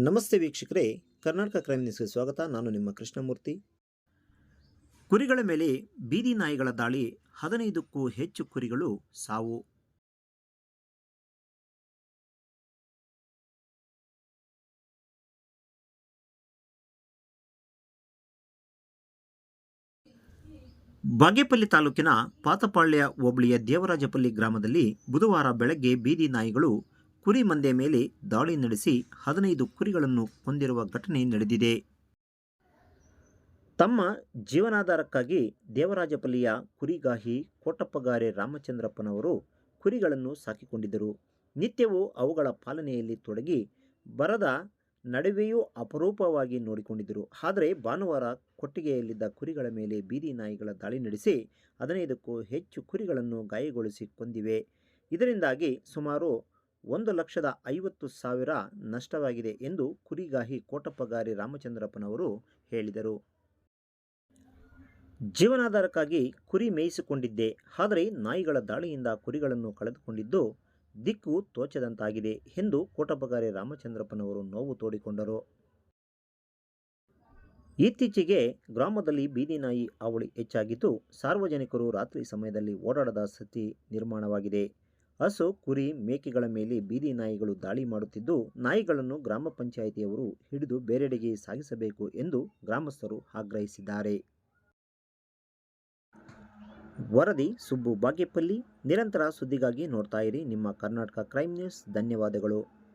ನಮಸ್ತೆ ವೀಕ್ಷಕರೇ, ಕರ್ನಾಟಕ ಕ್ರೈಮ್ ನ್ಯೂಸ್ಗೆ ಸ್ವಾಗತ. ನಾನು ನಿಮ್ಮ ಕೃಷ್ಣಮೂರ್ತಿ. ಕುರಿಗಳ ಮೇಲೆ ಬೀದಿ ನಾಯಿಗಳ ದಾಳಿ, ಹದಿನೈದಕ್ಕೂ ಹೆಚ್ಚು ಕುರಿಗಳು ಸಾವು. ಬಾಗೇಪಲ್ಲಿ ತಾಲೂಕಿನ ಪಾತಪಾಳ್ಯ ಹೋಬಳಿಯ ದೇವರಾಜಪಲ್ಲಿ ಗ್ರಾಮದಲ್ಲಿ ಬುಧವಾರ ಬೆಳಗ್ಗೆ ಬೀದಿ ನಾಯಿಗಳು ಕುರಿ ಮಂದೆ ಮೇಲೆ ದಾಳಿ ನಡೆಸಿ ಹದಿನೈದು ಕುರಿಗಳನ್ನು ಕೊಂದಿರುವ ಘಟನೆ ನಡೆದಿದೆ. ತಮ್ಮ ಜೀವನಾಧಾರಕ್ಕಾಗಿ ದೇವರಾಜಪಲ್ಲಿಯ ಕುರಿಗಾಹಿ ಕೋಟಪ್ಪಗಾರೆ ರಾಮಚಂದ್ರಪ್ಪನವರು ಕುರಿಗಳನ್ನು ಸಾಕಿಕೊಂಡಿದ್ದರು. ನಿತ್ಯವೂ ಅವುಗಳ ಪಾಲನೆಯಲ್ಲಿ ತೊಡಗಿ ಬರದ ನಡುವೆಯೂ ಅಪರೂಪವಾಗಿ ನೋಡಿಕೊಂಡಿದ್ದರು. ಆದರೆ ಭಾನುವಾರ ಕೊಟ್ಟಿಗೆಯಲ್ಲಿದ್ದ ಕುರಿಗಳ ಮೇಲೆ ಬೀದಿ ನಾಯಿಗಳ ದಾಳಿ ನಡೆಸಿ ಹದಿನೈದಕ್ಕೂ ಹೆಚ್ಚು ಕುರಿಗಳನ್ನು ಗಾಯಗೊಳಿಸಿ ಕೊಂದಿವೆ ಇದರಿಂದಾಗಿ ಸುಮಾರು ಒಂದು ಲಕ್ಷದ ಐವತ್ತು ಸಾವಿರ ನಷ್ಟವಾಗಿದೆ ಎಂದು ಕುರಿಗಾಹಿ ಕೋಟಪ್ಪಗಾರಿ ರಾಮಚಂದ್ರಪ್ಪನವರು ಹೇಳಿದರು. ಜೀವನಾಧಾರಕ್ಕಾಗಿ ಕುರಿ ಮೇಯಿಸಿಕೊಂಡಿದ್ದೆ. ಆದರೆ ನಾಯಿಗಳ ದಾಳಿಯಿಂದ ಕುರಿಗಳನ್ನು ಕಳೆದುಕೊಂಡಿದ್ದು ದಿಕ್ಕು ತೋಚದಂತಾಗಿದೆ ಎಂದು ಕೋಟಪ್ಪಗಾರಿ ರಾಮಚಂದ್ರಪ್ಪನವರು ನೋವು ತೋಡಿಕೊಂಡರು. ಇತ್ತೀಚೆಗೆ ಗ್ರಾಮದಲ್ಲಿ ಬೀದಿ ನಾಯಿ ಹಾವಳಿ ಹೆಚ್ಚಾಗಿದ್ದು ಸಾರ್ವಜನಿಕರು ರಾತ್ರಿ ಸಮಯದಲ್ಲಿ ಓಡಾಡದ ಸ್ಥಿತಿ ನಿರ್ಮಾಣವಾಗಿದೆ. ಹಸು, ಕುರಿ, ಮೇಕೆಗಳ ಮೇಲೆ ಬೀದಿ ನಾಯಿಗಳು ದಾಳಿ ಮಾಡುತ್ತಿದ್ದು, ನಾಯಿಗಳನ್ನು ಗ್ರಾಮ ಪಂಚಾಯಿತಿಯವರು ಹಿಡಿದು ಬೇರೆಡೆಗೆ ಸಾಗಿಸಬೇಕು ಎಂದು ಗ್ರಾಮಸ್ಥರು ಆಗ್ರಹಿಸಿದ್ದಾರೆ. ವರದಿ ಸುಬ್ಬು ಬಾಗೇಪಲ್ಲಿ. ನಿರಂತರ ಸುದ್ದಿಗಾಗಿ ನೋಡ್ತಾ ಇರಿ ನಿಮ್ಮ ಕರ್ನಾಟಕ ಕ್ರೈಮ್ ನ್ಯೂಸ್. ಧನ್ಯವಾದಗಳು.